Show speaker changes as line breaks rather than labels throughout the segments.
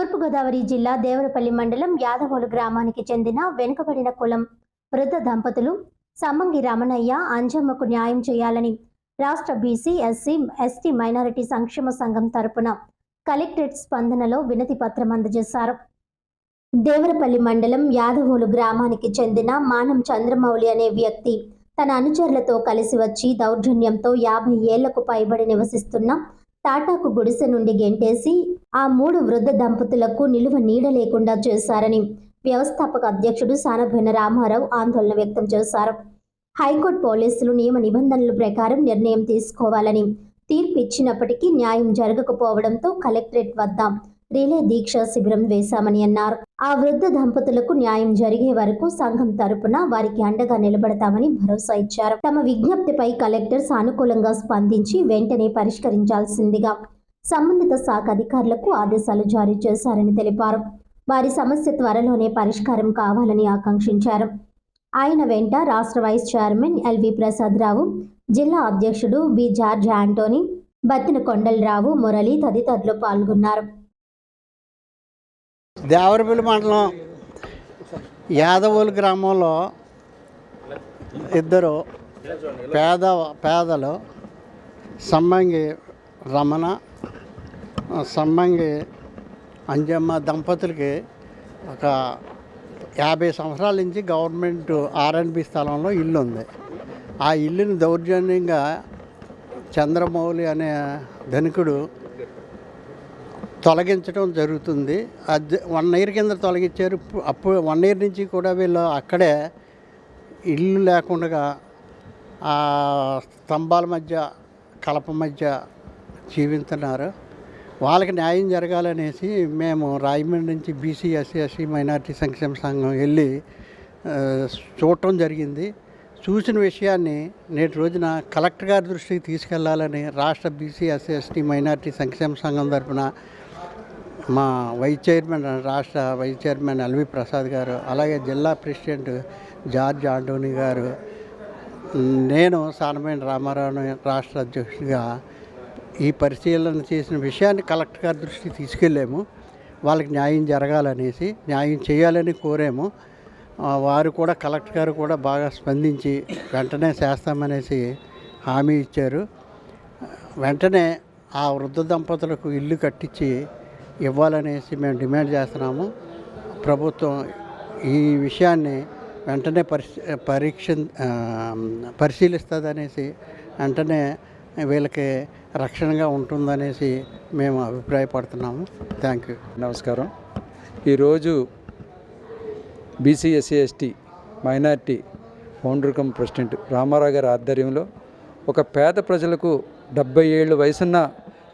తూర్పుగోదావరి జిల్లా దేవరపల్లి మండలం యాదవోలు గ్రామానికి చెందిన వెనుకబడిన కులం వృద్ధ దంపతులు సమ్మంగి రమణయ్య అంజమ్మకు న్యాయం చేయాలని రాష్ట్ర బీసీ ఎస్సీ ఎస్టీ మైనారిటీ సంక్షేమ సంఘం తరపున కలెక్టరేట్ స్పందనలో వినతి పత్రం అందజేశారు. దేవరపల్లి మండలం యాదవోలు గ్రామానికి చెందిన మానం చంద్రమౌళి అనే వ్యక్తి తన అనుచరులతో కలిసి వచ్చి దౌర్జన్యంతో యాభై ఏళ్ళకు పైబడి నివసిస్తున్న టాటాకు గుడిసె నుండి గెంటేసి ఆ మూడు వృద్ధ దంపతులకు నిలువ నీడ లేకుండా చేశారని వ్యవస్థాపక అధ్యక్షుడు సానభైన రామారావు ఆందోళన వ్యక్తం చేశారు. హైకోర్టు పోలీసులు నియమ నిబంధనల ప్రకారం నిర్ణయం తీసుకోవాలని తీర్పు ఇచ్చినప్పటికీ న్యాయం జరగకపోవడంతో కలెక్టరేట్ వద్ద రిలే దీక్ష శిబిరం వేశామని అన్నారు. ఆ వృద్ధ దంపతులకు న్యాయం జరిగే వరకు సంఘం తరపున వారికి అండగా నిలబడతామని భరోసా ఇచ్చారు. తమ విజ్ఞప్తిపై కలెక్టర్ సానుకూలంగా స్పందించి వెంటనే పరిష్కరించాల్సిందిగా సంబంధిత శాఖ అధికారులకు ఆదేశాలు జారీ చేశారని తెలిపారు. వారి సమస్య త్వరలోనే పరిష్కారం కావాలని ఆకాంక్షించారు. ఆయన వెంట రాష్ట్ర వైస్ చైర్మన్ ఎల్వి ప్రసాదరావు జిల్లా అధ్యక్షుడు B George Antony Battina Kondalarao Murali తదితరులు పాల్గొన్నారు.
దేవరపల్లి మండలం యాదవోలు గ్రామంలో ఇద్దరు పేద పేదలు సమ్మంగి రమణ సమ్మంగి అంజమ్మ దంపతులకి ఒక యాభై సంవత్సరాల నుంచి గవర్నమెంట్ ఆర్ఎన్బి స్థలంలో ఇల్లు ఉంది ఆ ఇల్లుని దౌర్జన్యంగా చంద్రమౌళి అనే ధనికుడు తొలగించడం జరుగుతుంది. అది వన్ ఇయర్ కింద తొలగించారు. అప్పుడు వన్ ఇయర్ నుంచి కూడా వీళ్ళు అక్కడే ఇల్లు లేకుండా ఆ స్తంభాల మధ్య కలప మధ్య జీవిస్తున్నారు వాళ్ళకి న్యాయం జరగాలనేసి మేము రాయమండ్రి నుంచి బీసీ ఎస్సీ ఎస్సీ మైనార్టీ సంక్షేమ సంఘం వెళ్ళి చూడటం జరిగింది. చూసిన విషయాన్ని నేటి రోజున కలెక్టర్ గారి దృష్టికి తీసుకెళ్ళాలని రాష్ట్ర బీసీ ఎస్సీ ఎస్టీ మైనార్టీ సంక్షేమ సంఘం తరఫున మా వైస్ చైర్మన్ రాష్ట్ర vice chairman L V Prasad గారు అలాగే జిల్లా ప్రెసిడెంట్ జార్జ్ ఆంటోనీ గారు నేను సానమైన రామారావు రాష్ట్ర అధ్యక్షుడిగా ఈ పరిశీలన చేసిన విషయాన్ని కలెక్టర్ గారి దృష్టికి తీసుకెళ్ళాము. వాళ్ళకి న్యాయం జరగాలనేసి న్యాయం చేయాలని కోరాము. వారు కూడా కలెక్టర్ గారు కూడా బాగా స్పందించి వెంటనే చేస్తామనేసి హామీ ఇచ్చారు. వెంటనే ఆ వృద్ధ దంపతులకు ఇల్లు కట్టించి ఇవ్వాలనేసి మేము డిమాండ్ చేస్తున్నాము. ప్రభుత్వం ఈ విషయాన్ని వెంటనే పరిశీ పరీక్ష పరిశీలిస్తుందనేసి వెంటనే వీళ్ళకి రక్షణగా ఉంటుందనేసి మేము అభిప్రాయపడుతున్నాము. Thank you.
నమస్కారం. ఈరోజు BC SC ST minority founder cum president Ramarao గారి ఆధ్వర్యంలో ఒక పేద ప్రజలకు డెబ్బై ఏళ్ళు వయసున్న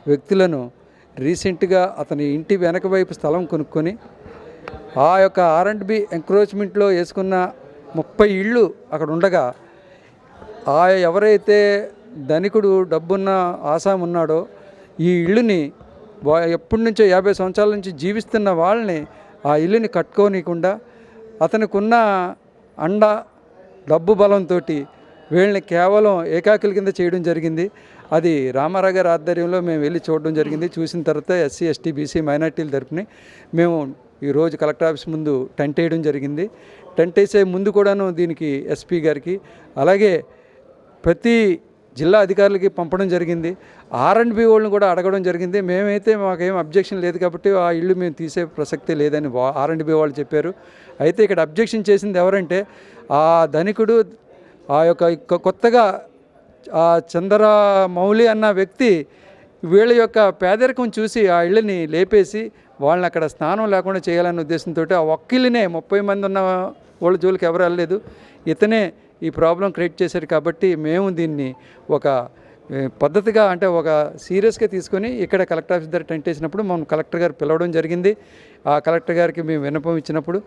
వ్యక్తులను రీసెంట్గా అతని ఇంటి వెనక వైపు స్థలం కొనుక్కొని ఆ యొక్క ఆర్ అండ్ బి ఎంక్రోచ్మెంట్లో వేసుకున్న ముప్పై ఇళ్ళు అక్కడ ఉండగా ఆ ఎవరైతే ధనికుడు డబ్బున్న ఆసాం ఉన్నాడో ఈ ఇల్లుని ఎప్పటి నుంచో యాభై సంవత్సరాల నుంచి జీవిస్తున్న వాళ్ళని ఆ ఇల్లుని కట్టుకోనీయకుండా అతనికి ఉన్న అండ డబ్బు బలంతో వీళ్ళని కేవలం ఏకాకుల కింద చేయడం జరిగింది. అది రామారావు గారి ఆధ్వర్యంలో మేము వెళ్ళి చూడడం జరిగింది. చూసిన తర్వాత ఎస్సీ ఎస్టీ బీసీ మైనార్టీల తరపుని మేము ఈరోజు కలెక్టర్ ఆఫీస్ ముందు టెంట్ వేయడం జరిగింది. టెంట్ వేసే ముందు కూడాను దీనికి ఎస్పీ గారికి అలాగే ప్రతి జిల్లా అధికారులకి పంపడం జరిగింది. ఆర్ అండ్ బి వాళ్ళని కూడా అడగడం జరిగింది. మేమైతే మాకేం అబ్జెక్షన్ లేదు కాబట్టి ఆ ఇల్లు మేము తీసే ప్రసక్తే లేదని ఆర్ అండ్ బి వాళ్ళు చెప్పారు. అయితే ఇక్కడ అబ్జెక్షన్ చేసింది ఎవరంటే ఆ ధనికుడు ఆ యొక్క కొత్తగా చంద్ర మౌలి అన్న వ్యక్తి వీళ్ళ యొక్క పేదరికం చూసి ఆ ఇళ్ళని లేపేసి వాళ్ళని అక్కడ స్నానం లేకుండా చేయాలనే ఉద్దేశంతో ఆ ఒక్కిళ్ళనే ముప్పై మంది ఉన్న వాళ్ళ జోలికి ఎవరు వెళ్ళలేదు. ఇతనే ఈ ప్రాబ్లం క్రియేట్ చేశారు కాబట్టి మేము దీన్ని ఒక పద్ధతిగా అంటే ఒక సీరియస్గా తీసుకొని ఇక్కడ కలెక్టర్ ఆఫీస్ దగ్గర టెంట్ వేసినప్పుడు మనం కలెక్టర్ గారు పిలవడం జరిగింది. ఆ కలెక్టర్ గారికి మేము విన్నపం ఇచ్చినప్పుడు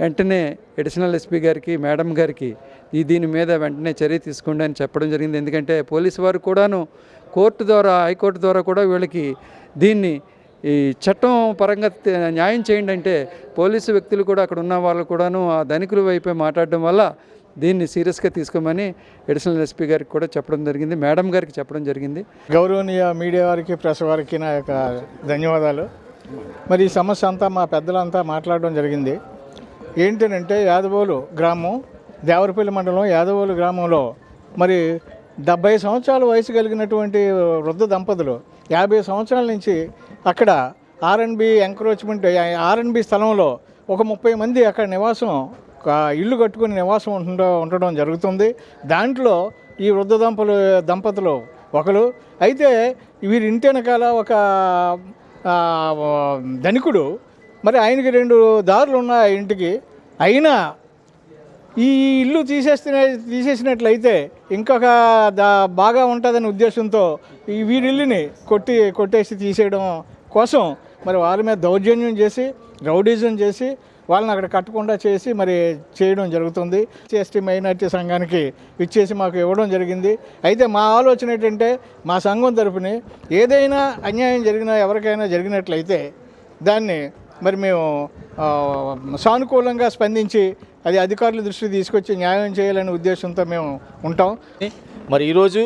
వెంటనే అడిషనల్ ఎస్పీ గారికి మేడం గారికి ఈ దీని మీద వెంటనే చర్య తీసుకోండి అని చెప్పడం జరిగింది. ఎందుకంటే పోలీసు వారు కూడాను కోర్టు ద్వారా హైకోర్టు ద్వారా కూడా వీళ్ళకి దీన్ని ఈ చట్టం పరంగా న్యాయం చేయండి అంటే పోలీసు వ్యక్తులు కూడా అక్కడ ఉన్న వాళ్ళు కూడాను ఆ ధనికుల వైపే మాట్లాడడం వల్ల దీన్ని సీరియస్గా తీసుకోమని అడిషనల్ ఎస్పీ గారికి కూడా చెప్పడం జరిగింది మేడం గారికి చెప్పడం జరిగింది.
గౌరవనీయ మీడియా వారికి ప్రెస్ వారికి నా యొక్క ధన్యవాదాలు. మరి ఈ సమస్య అంతా మా పెద్దలంతా మాట్లాడడం జరిగింది. ఏంటంటే యాదవోలు గ్రామం దేవరపల్లి మండలం యాదవోలు గ్రామంలో మరి డెబ్బై సంవత్సరాల వయసు కలిగినటువంటి వృద్ధ దంపతులు యాభై సంవత్సరాల నుంచి అక్కడ ఆర్ఎన్బి ఎంక్రోచ్మెంట్ ఆర్ఎన్బి స్థలంలో ఒక ముప్పై మంది అక్కడ నివాసం ఇల్లు కట్టుకుని నివాసం ఉండ ఉండడం జరుగుతుంది. దాంట్లో ఈ వృద్ధ దంపలు దంపతులు ఒకరు. అయితే వీరి ఇంటి వెనకాల ఒక ధనికుడు. మరి ఆయనకి రెండు దారులు ఉన్నాయి ఆ ఇంటికి. అయినా ఈ ఇల్లు తీసేస్తున్న తీసేసినట్లయితే ఇంకొక దా బాగా ఉంటుందనే ఉద్దేశంతో ఈ వీరిల్లుని కొట్టి కొట్టేసి తీసేయడం కోసం మరి వాళ్ళ మీద దౌర్జన్యం చేసి రౌడీజం చేసి వాళ్ళని అక్కడ కట్టకుండా చేసి మరి చేయడం జరుగుతుంది. ఎస్టీ మైనార్టీ సంఘానికి ఇచ్చేసి మాకు ఇవ్వడం జరిగింది. అయితే మా ఆలోచన ఏంటంటే మా సంఘం తరపుని ఏదైనా అన్యాయం జరిగినా ఎవరికైనా జరిగినట్లయితే దాన్ని మరి మేము సానుకూలంగా స్పందించి అది అధికారుల దృష్టికి తీసుకొచ్చి న్యాయం చేయాలనే ఉద్దేశంతో మేము ఉంటాం.
మరి ఈరోజు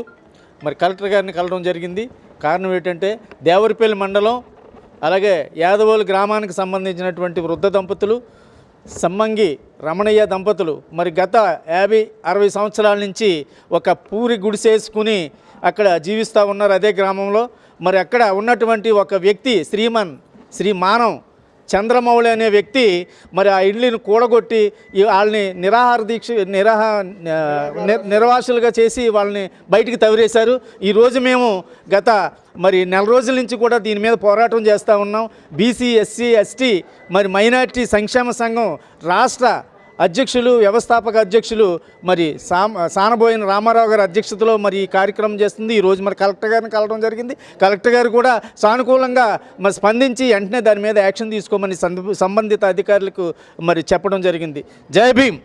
మరి కలెక్టర్ గారిని కలవడం జరిగింది. కారణం ఏంటంటే దేవరపల్లి మండలం అలాగే యాదవోలు గ్రామానికి సంబంధించినటువంటి వృద్ధ దంపతులు సమ్మంగి రమణయ్య దంపతులు మరి గత యాభై అరవై సంవత్సరాల నుంచి ఒక పూరి గుడిసేసుకుని అక్కడ జీవిస్తూ ఉన్నారు అదే గ్రామంలో. మరి అక్కడ ఉన్నటువంటి ఒక వ్యక్తి శ్రీమన్ శ్రీ మానవ్ చంద్రమౌళి అనే వ్యక్తి మరి ఆ ఇల్లుని కూడగొట్టి వాళ్ళని నిరాహార దీక్ష నిరాహ ని- నిర్వాసులుగా చేసి వాళ్ళని బయటికి తవిరేశారు ఈరోజు మేము గత మరి నెల రోజుల నుంచి కూడా దీని మీద పోరాటం చేస్తూ ఉన్నాం. బీసీ ఎస్సీ ఎస్టీ మరి మైనార్టీ సంక్షేమ సంఘం రాష్ట్ర అధ్యక్షులు వ్యవస్థాపక అధ్యక్షులు మరి సానబోయిన రామారావు గారి అధ్యక్షతలో మరి ఈ కార్యక్రమం చేస్తుంది. ఈరోజు మరి కలెక్టర్ గారిని కలవడం జరిగింది. కలెక్టర్ గారు కూడా సానుకూలంగా మరి స్పందించి వెంటనే దాని మీద యాక్షన్ తీసుకోమని సంబంధిత అధికారులకు మరి చెప్పడం జరిగింది. జై భీమ్!